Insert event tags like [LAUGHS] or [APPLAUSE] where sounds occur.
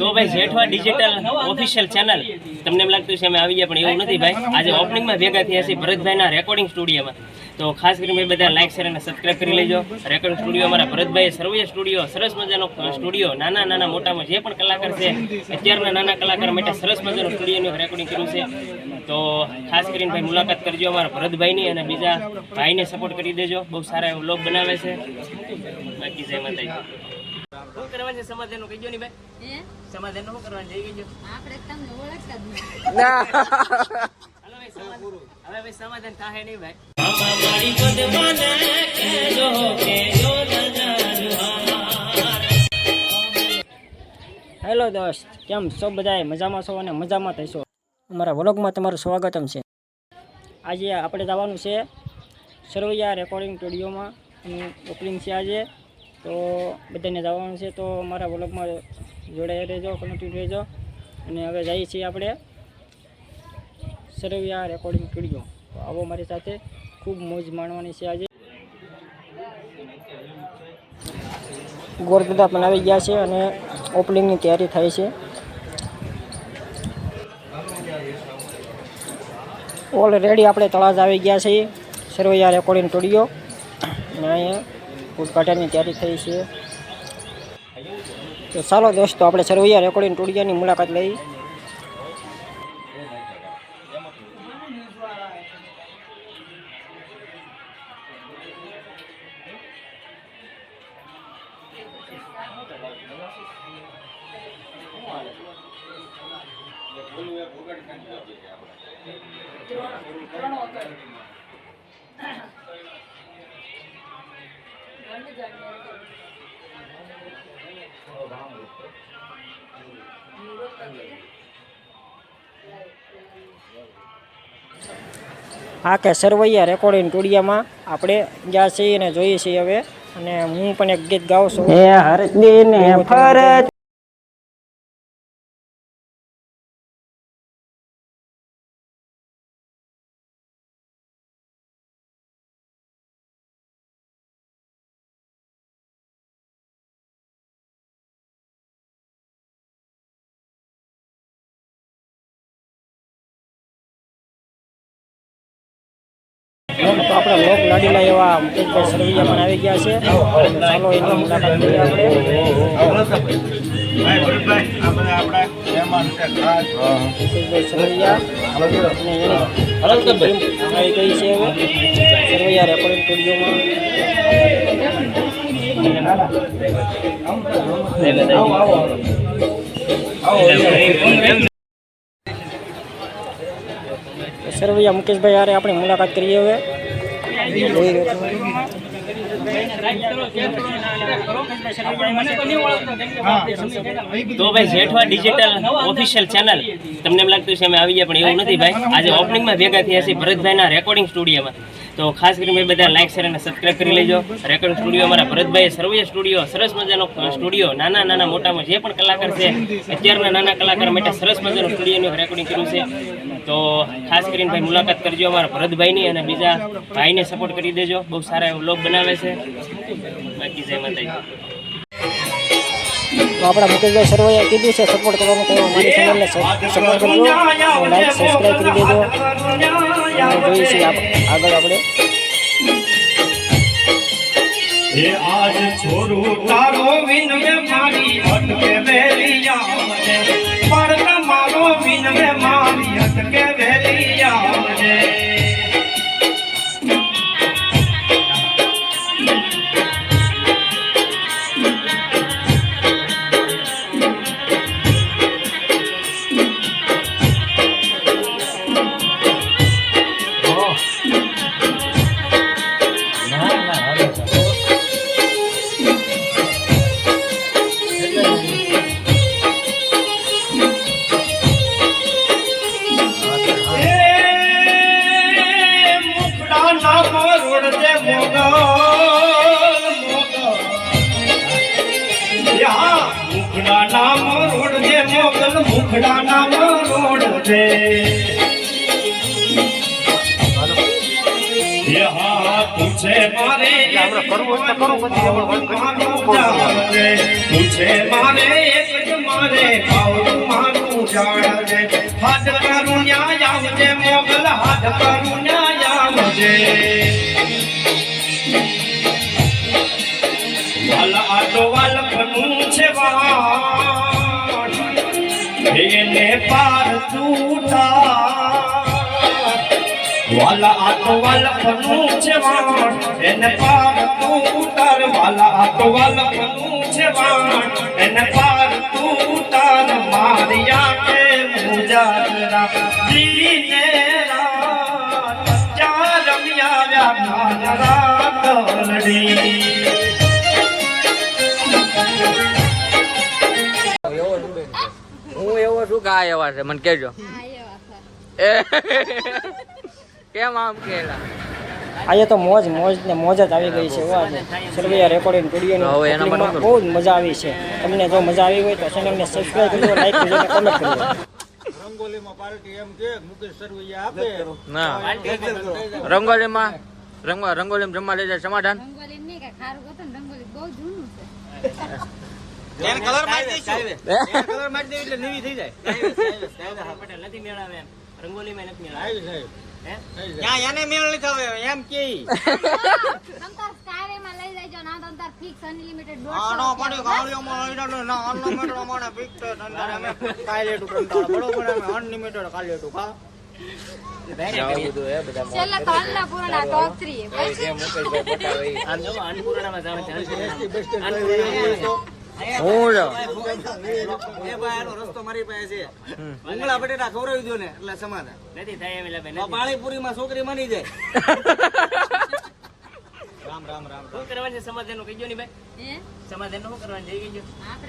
તો ભાઈ Jethwa digital official channel તમને એમ લાગતું છે અમે આવી ગયા પણ એવું નથી ભાઈ. આજે ઓપનિંગમાં ભેગા થયા છીએ ભરતભાઈના રેકોર્ડિંગ સ્ટુડિયોમાં તો ખાસ કરીને ભાઈ બધા લાઈક શેર અને સબસ્ક્રાઈબ કરી લેજો. રેકોર્ડ સ્ટુડિયો અમારા ભરતભાઈ સર્વે સ્ટુડિયો સરસ મજાનો સ્ટુડિયો નાના નાના મોટામાં જે પણ કલાકાર છે અત્યારના નાના કલાકાર માટે સરસ મજાનું સ્ટુડિયોનું રેકોર્ડિંગ કર્યું છે. તો ખાસ કરીને ભાઈ મુલાકાત કરજો અમારા ભરતભાઈની અને બીજા ભાઈને સપોર્ટ કરી દેજો. બહુ સારા એવો બ્લોગ બનાવે છે. બાકી જય માતાજી. શું કરવાનું છે સમાધાનનું કહીજો ને ભાઈ? હે? સમાધાનનું શું કરવાનું જઈ ગયો આપણે તમને ઓળખતા જ ભાઈ સમાધાન. હવે ભાઈ સમાધાન થાય નહીં ભાઈ. હેલો દોસ્ત કેમ છો બધાએ મજામાં છો અને મજામાં થશો અમારા વ્લોગમાં તમારું સ્વાગતમ છે. આજે આપણે જવાનું છે સરવૈયા રેકોર્ડિંગ સ્ટુડિયોમાં એનું ઓપનિંગ છે આજે. તો બધાને જવાનું છે તો મારા વ્લોગમાં જોડાઈ રહેજો કનેક્ટેડ રહેજો. અને હવે જઈએ છીએ આપણે સરવૈયા રેકોર્ડિંગ સ્ટુડિયો તો આવો મારી સાથે. ખૂબ મોજ માણવાની છે આજે. ગોરદાદા પણ આવી ગયા છે અને ઓપનિંગની તૈયારી થાય છે. ઓલરેડી આપણે તળાજ આવી ગયા છીએ. સરવૈયા રેકોર્ડિંગ સ્ટુડિયો અને અહીંયા ઉદઘાટનની તૈયારી થઈ છે. તો ચાલો દોસ્તો આપણે સરવૈયા રેકોર્ડિંગ સ્ટુડિયોની મુલાકાત લઈ. હા કે સરવૈયા રેકોર્ડિંગ ટુડિયામાં આપણે ગયા છીએ અને જોઈએ છીએ હવે. અને હું પણ એક ગીત ગાઉં છું. હે હરદીને ફરજ તો આપણે લોક લાડીલા એવા મુકેશભાઈ સરવૈયા પણ આવી ગયા છે. ચાલો એની મુલાકાત લઈએ આપણે. આવી ગઈ છે હવે. સરવૈયા રેકોર્ડિંગ સ્ટુડિયોમાં સરવૈયા મુકેશભાઈ યારે આપણે મુલાકાત કરીએ હવે. તો ભાઈ જેઠવા ડિજિટલ ઓફિશિયલ ચેનલ તમને એમ લાગતું છે અમે આવી ગયા પણ એવું નથી ભાઈ. આજે ઓપનિંગમાં ભેગા થયા છીએ ભરતભાઈના રેકોર્ડિંગ સ્ટુડિયોમાં તો ખાસ કરીને બધા લાઈક શેર અને સબસ્ક્રાઈબ કરી લેજો. રેકોર્ડ સ્ટુડિયો અમારા ભરતભાઈ સર્વે સ્ટુડિયો, સરસ મજાનો સ્ટુડિયો, નાના નાના, મોટામાં જે પણ કલાકાર છે, અત્યારના નાના કલાકાર માટે સરસ મજાનું સ્ટુડિયોનું રેકોર્ડિંગ કર્યું છે. તો ખાસ કરીને ભાઈ મુલાકાત કરજો અમારા ભરતભાઈની અને બીજા ભાઈને સપોર્ટ કરી દેજો. બહુ સારા એવો બ્લોગ બનાવે છે. બાકી જય માતાજી. આપણા મુકેશભાઈ સર્વૈયા કીધું છે સપોર્ટ કરવાનું તો મારી ચેનલને સપોર્ટ કરજો. લાઈક સબસ્ક્રાઈબ કરી દેજો. આપ- આગળ આપણે. હે આજ છોડું તારો વિનવે મારી અટકે વેલિયા પર તમારો વિનવે મારી અટકે વેલિયા રોડજે મારે પૂછે મારે એક જ મારે ભાવનું મારું જાણજે હાથ કરું ન્યાય આવજે મોગલ હાથ કરું ન્યાય આવજે. વાલ આટો વાલ પાર તૂટા વાલા આટો વાલા પનું છે વાટ એને પાર તૂટાર વાલા આટો વાલા પનું છે વાટ એને પાર કે આ એવા છે? મને કહેજો. હા એવા છે. એ [LAUGHS] કેમ આમ કેલા આજે તો મોજ મોજ ને મોજ જ આવી ગઈ છે સરવૈયા રેકોર્ડિંગ હવે એના સ્ટુડિયોની માટે બહુ જ મજા આવી છે. તમને જો મજા આવી હોય તો ચેનલને સબસ્ક્રાઇબ કરજો લાઈક કરજો અને કમેન્ટ કરજો ના. રંગોલીમાં રંગો રંગોલીમાં જમવા લઈ જાય સમાધાન? રંગોલી નહીં કે ખારું હતું રંગોલી બહુ જૂનું છે. [LAUGHS] પટેલ નથી મેળાવે એમ. રંગોલીમાં નથી મેળાવે. હે? તમ તાર સ્કાયરેમાં લઈ લેજો ના તમ તાર ફિક્સ અનલિમિટેડ છેલ્લે તો અન્નપૂર્ણા ટોપ 3 પછી આમ જો અન્નપૂર્ણામાં જવાનું છે, નથી થાય એમ એટલે ભાઈ, નથી. છોકરી મની જાય. શું કરવાનું છે? સમાધાનનું કહીજો ની ભાઈ. સમાધાન શું કરવાનું? છે